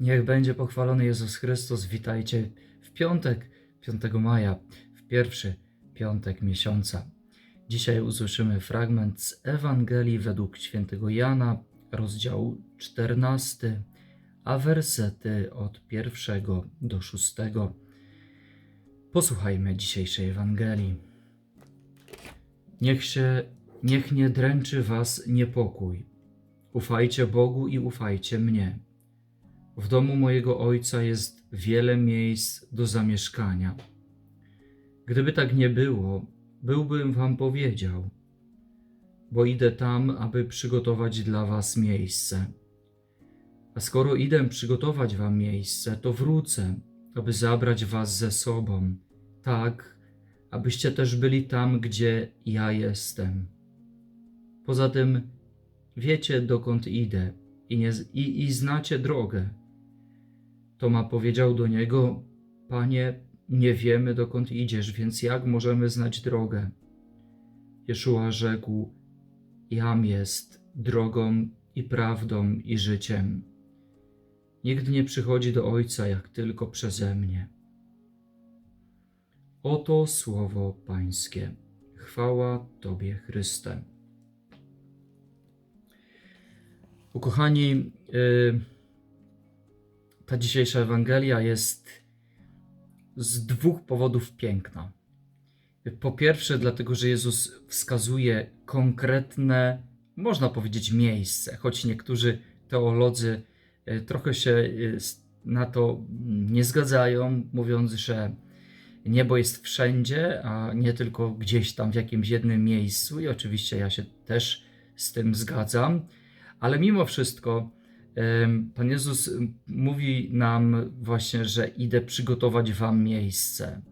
Niech będzie pochwalony Jezus Chrystus. Witajcie w piątek, 5 maja, w pierwszy piątek miesiąca. Dzisiaj usłyszymy fragment z Ewangelii według świętego Jana, rozdział 14, a wersety od pierwszego do szóstego. Posłuchajmy dzisiejszej Ewangelii. Niech się, niech nie dręczy was niepokój. Ufajcie Bogu i ufajcie mnie. W domu mojego ojca jest wiele miejsc do zamieszkania. Gdyby tak nie było, byłbym wam powiedział, bo idę tam, aby przygotować dla was miejsce. A skoro idę przygotować wam miejsce, to wrócę, aby zabrać was ze sobą, tak, abyście też byli tam, gdzie ja jestem. Poza tym, wiecie, dokąd idę i, nie, i, i znacie drogę. Toma powiedział do niego: Panie, nie wiemy dokąd idziesz, więc jak możemy znać drogę? Jeszua rzekł: Jam jest drogą i prawdą i życiem. Nikt nie przychodzi do Ojca jak tylko przeze mnie. Oto słowo Pańskie. Chwała Tobie, Chryste. Ukochani, y, ta dzisiejsza Ewangelia jest z dwóch powodów piękna. Po pierwsze, dlatego, że Jezus wskazuje konkretne, można powiedzieć, miejsce, choć niektórzy teolodzy y, trochę się y, na to nie zgadzają, mówiąc, że niebo jest wszędzie, a nie tylko gdzieś tam w jakimś jednym miejscu, i oczywiście ja się też z tym zgadzam, ale mimo wszystko Pan Jezus mówi nam właśnie, że idę przygotować Wam miejsce.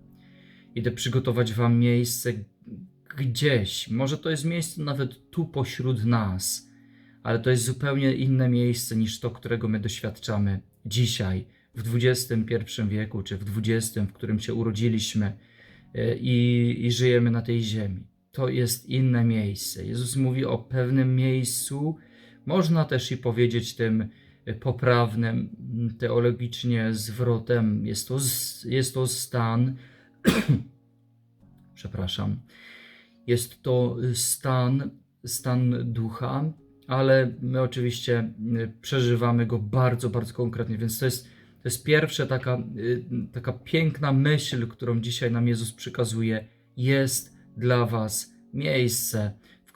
Idę przygotować Wam miejsce gdzieś. Może to jest miejsce nawet tu pośród nas, ale to jest zupełnie inne miejsce niż to, którego my doświadczamy dzisiaj, w XXI wieku, czy w XX, w którym się urodziliśmy e, i, i żyjemy na tej ziemi. To jest inne miejsce. Jezus mówi o pewnym miejscu, można też i powiedzieć tym poprawnym teologicznie zwrotem. Jest to, jest to stan, przepraszam, jest to stan, stan ducha, ale my oczywiście przeżywamy go bardzo, bardzo konkretnie, więc to jest, to jest pierwsza taka, taka piękna myśl, którą dzisiaj nam Jezus przekazuje. Jest dla Was miejsce,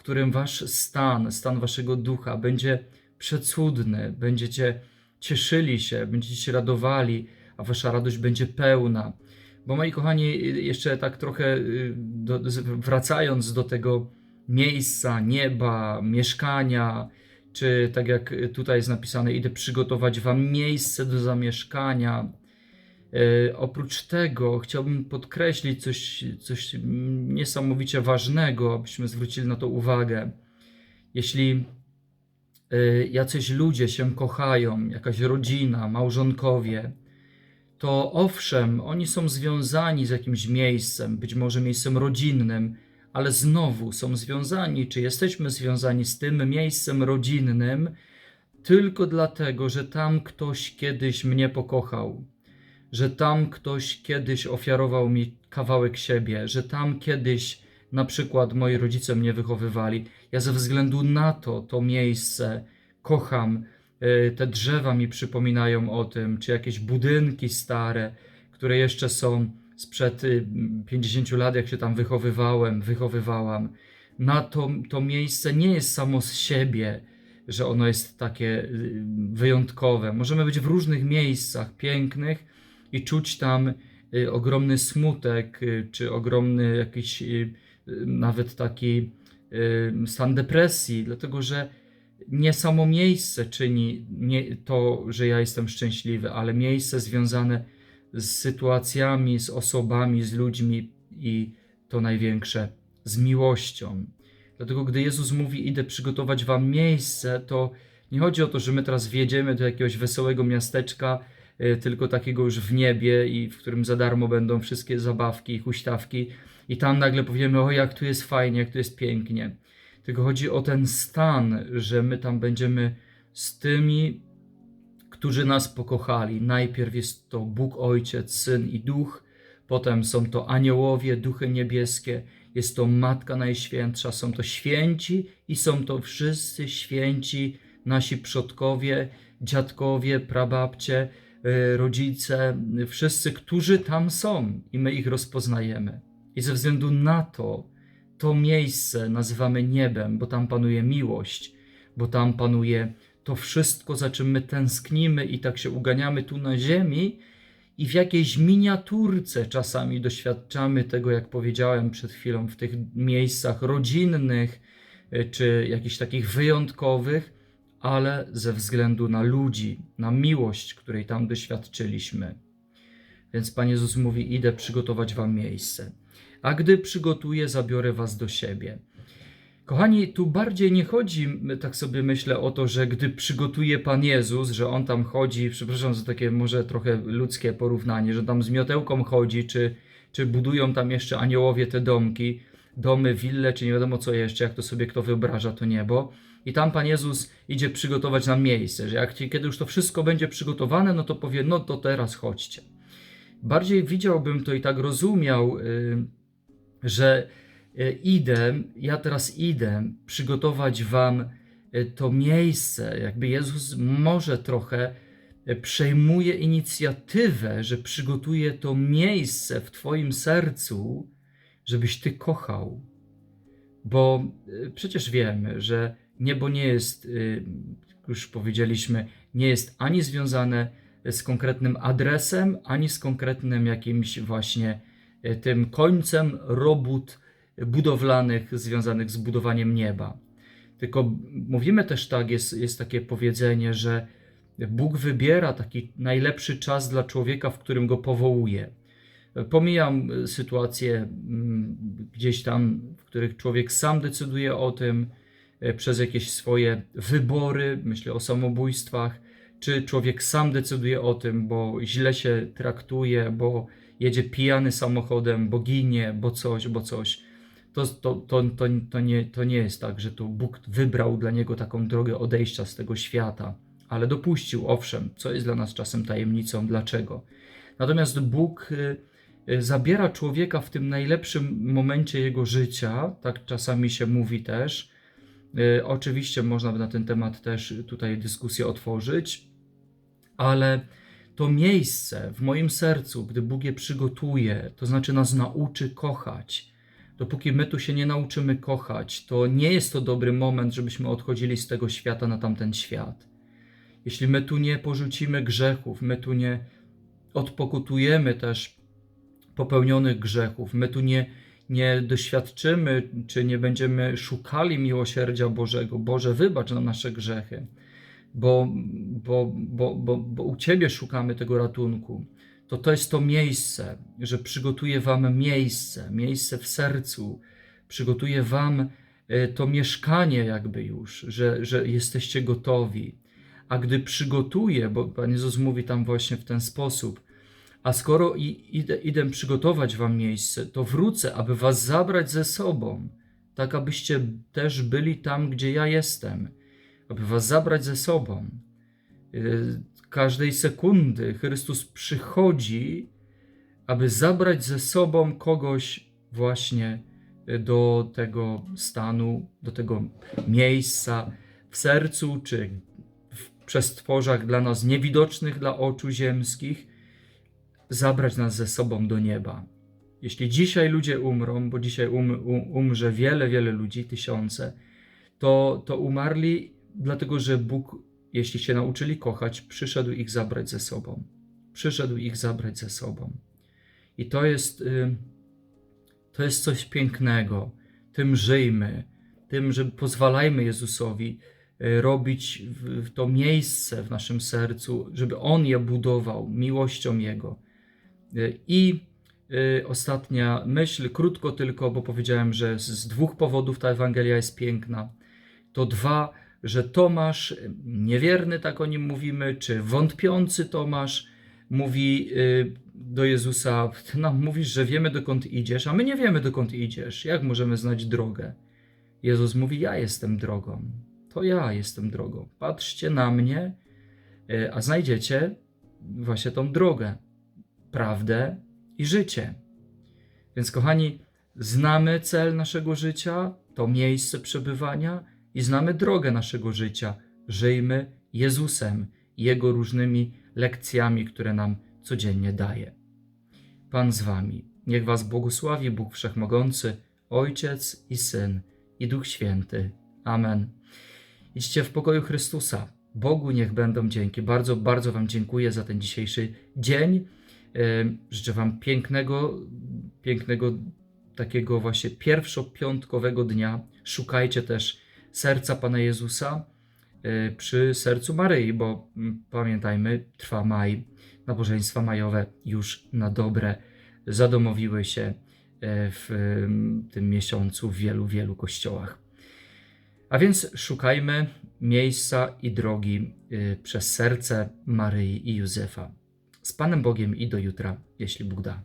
którym Wasz stan, stan Waszego ducha będzie przecudny, będziecie cieszyli się, będziecie się radowali, a wasza radość będzie pełna. Bo moi kochani, jeszcze tak trochę y, do, wracając do tego miejsca, nieba, mieszkania, czy tak jak tutaj jest napisane, idę przygotować wam miejsce do zamieszkania. E, oprócz tego chciałbym podkreślić coś, coś niesamowicie ważnego, abyśmy zwrócili na to uwagę. Jeśli Y, jacyś ludzie się kochają, jakaś rodzina, małżonkowie, to owszem, oni są związani z jakimś miejscem, być może miejscem rodzinnym, ale znowu są związani, czy jesteśmy związani z tym miejscem rodzinnym tylko dlatego, że tam ktoś kiedyś mnie pokochał, że tam ktoś kiedyś ofiarował mi kawałek siebie, że tam kiedyś na przykład moi rodzice mnie wychowywali. Ja ze względu na to, to miejsce kocham. E, te drzewa mi przypominają o tym, czy jakieś budynki stare, które jeszcze są sprzed 50 y, lat, jak się tam wychowywałem, wychowywałam. Na to, to miejsce nie jest samo z siebie, że ono jest takie y, wyjątkowe. Możemy być w różnych miejscach pięknych i czuć tam y, ogromny smutek, czy ogromny jakiś nawet taki stan depresji, dlatego że nie samo miejsce czyni to, że ja jestem szczęśliwy, ale miejsce związane z sytuacjami, z osobami, z ludźmi i to największe z miłością. Dlatego, gdy Jezus mówi, idę przygotować wam miejsce, to nie chodzi o to, że my teraz wjedziemy do jakiegoś wesołego miasteczka, y, tylko takiego już w niebie i w którym za darmo będą wszystkie zabawki i huśtawki i tam nagle powiemy, o jak tu jest fajnie, jak tu jest pięknie. Tylko chodzi o ten stan, że my tam będziemy z tymi, którzy nas pokochali. Najpierw jest to Bóg Ojciec, Syn i Duch, potem są to aniołowie, duchy niebieskie, jest to Matka Najświętsza, są to święci i są to wszyscy święci, nasi przodkowie, dziadkowie, prababcie, y, rodzice, y, wszyscy, którzy tam są i my ich rozpoznajemy. I ze względu na to, to miejsce nazywamy niebem, bo tam panuje miłość, bo tam panuje to wszystko, za czym my tęsknimy i tak się uganiamy tu na ziemi, i w jakiejś miniaturce czasami doświadczamy tego, jak powiedziałem przed chwilą, w tych miejscach rodzinnych y, czy jakichś takich wyjątkowych, ale ze względu na ludzi, na miłość, której tam doświadczyliśmy. Więc Pan Jezus mówi: Idę przygotować Wam miejsce. A gdy przygotuję, zabiorę Was do siebie. Kochani, tu bardziej nie chodzi, tak sobie myślę, o to, że gdy przygotuje Pan Jezus, że On tam chodzi, przepraszam za takie może trochę ludzkie porównanie, że tam z miotełką chodzi, czy, czy budują tam jeszcze aniołowie te domki, domy, wille, czy nie wiadomo co jeszcze, jak to sobie kto wyobraża to niebo. I tam Pan Jezus idzie przygotować nam miejsce, że jak kiedy już to wszystko będzie przygotowane, no to powie, no to teraz chodźcie. Bardziej widziałbym to i tak rozumiał, yy, że E, idę, ja teraz idę przygotować Wam e, to miejsce. Jakby Jezus może trochę przejmuje inicjatywę, że przygotuje to miejsce w Twoim sercu, żebyś Ty kochał. Bo przecież wiemy, że niebo nie jest, już powiedzieliśmy, nie jest ani związane z konkretnym adresem, ani z konkretnym jakimś właśnie tym końcem robót budowlanych związanych z budowaniem nieba. Tylko mówimy też tak, jest, jest takie powiedzenie, że Bóg wybiera taki najlepszy czas dla człowieka, w którym go powołuje. Pomijam sytuacje mm, gdzieś tam, w których człowiek sam decyduje o tym przez jakieś swoje wybory, myślę o samobójstwach, czy człowiek sam decyduje o tym, bo źle się traktuje, bo jedzie pijany samochodem, bo ginie, bo coś, bo coś to, to, to, to, to, nie, to nie jest tak, że to Bóg wybrał dla niego taką drogę odejścia z tego świata, ale dopuścił, owszem, co jest dla nas czasem tajemnicą, dlaczego. Natomiast Bóg y, y, zabiera człowieka w tym najlepszym momencie jego życia, tak czasami się mówi też. Y, oczywiście można by na ten temat też tutaj dyskusję otworzyć, ale to miejsce w moim sercu, gdy Bóg je przygotuje, to znaczy nas nauczy kochać Dopóki my tu się nie nauczymy kochać, to nie jest to dobry moment, żebyśmy odchodzili z tego świata na tamten świat. Jeśli my tu nie porzucimy grzechów, my tu nie odpokutujemy też popełnionych grzechów, my tu nie, nie doświadczymy, czy nie będziemy szukali miłosierdzia Bożego, Boże, wybacz nam nasze grzechy, bo, bo, bo, bo, bo u Ciebie szukamy tego ratunku. To to jest to miejsce, że przygotuję Wam miejsce, miejsce w sercu, przygotuję Wam e, to mieszkanie, jakby już, że, że jesteście gotowi. A gdy przygotuję, bo Pan Jezus mówi tam właśnie w ten sposób, a skoro idę, idę przygotować Wam miejsce, to wrócę, aby Was zabrać ze sobą, tak abyście też byli tam, gdzie ja jestem, aby Was zabrać ze sobą. E, każdej sekundy Chrystus przychodzi, aby zabrać ze sobą kogoś właśnie do tego stanu, do tego miejsca w sercu czy w przestworzach dla nas niewidocznych dla oczu ziemskich, zabrać nas ze sobą do nieba. Jeśli dzisiaj ludzie umrą, bo dzisiaj um, um, umrze wiele, wiele ludzi, tysiące, to, to umarli dlatego, że Bóg jeśli się nauczyli kochać, przyszedł ich zabrać ze sobą. Przyszedł ich zabrać ze sobą. I to jest, y, to jest coś pięknego. Tym żyjmy, tym, że pozwalajmy Jezusowi y, robić to miejsce w naszym sercu, żeby On je budował miłością Jego. Y, I ostatnia myśl, krótko tylko, bo powiedziałem, że z dwóch powodów ta Ewangelia jest piękna. To dwa że Tomasz, niewierny, tak o nim mówimy, czy wątpiący Tomasz, mówi y, do Jezusa: nam mówisz, że wiemy dokąd idziesz, a my nie wiemy dokąd idziesz. Jak możemy znać drogę? Jezus mówi: Ja jestem drogą. To ja jestem drogą. Patrzcie na mnie, a znajdziecie właśnie tą drogę, prawdę i życie. Więc, kochani, znamy cel naszego życia, to miejsce przebywania i znamy drogę naszego życia. Żyjmy Jezusem, Jego różnymi lekcjami, które nam codziennie daje. Pan z Wami. Niech Was błogosławi Bóg Wszechmogący, Ojciec i Syn i Duch Święty. Amen. Idźcie w pokoju Chrystusa. Bogu niech będą dzięki. Bardzo, bardzo Wam dziękuję za ten dzisiejszy dzień. E, Życzę Wam pięknego, pięknego takiego właśnie pierwszopiątkowego dnia. Szukajcie też serca Pana Jezusa e, przy sercu Maryi, bo mm, pamiętajmy, trwa maj. Nabożeństwa majowe już na dobre zadomowiły się e, w em, tym miesiącu w wielu, wielu kościołach. A więc szukajmy miejsca i drogi y, przez serce Maryi i Józefa. Z Panem Bogiem i do jutra, jeśli Bóg da.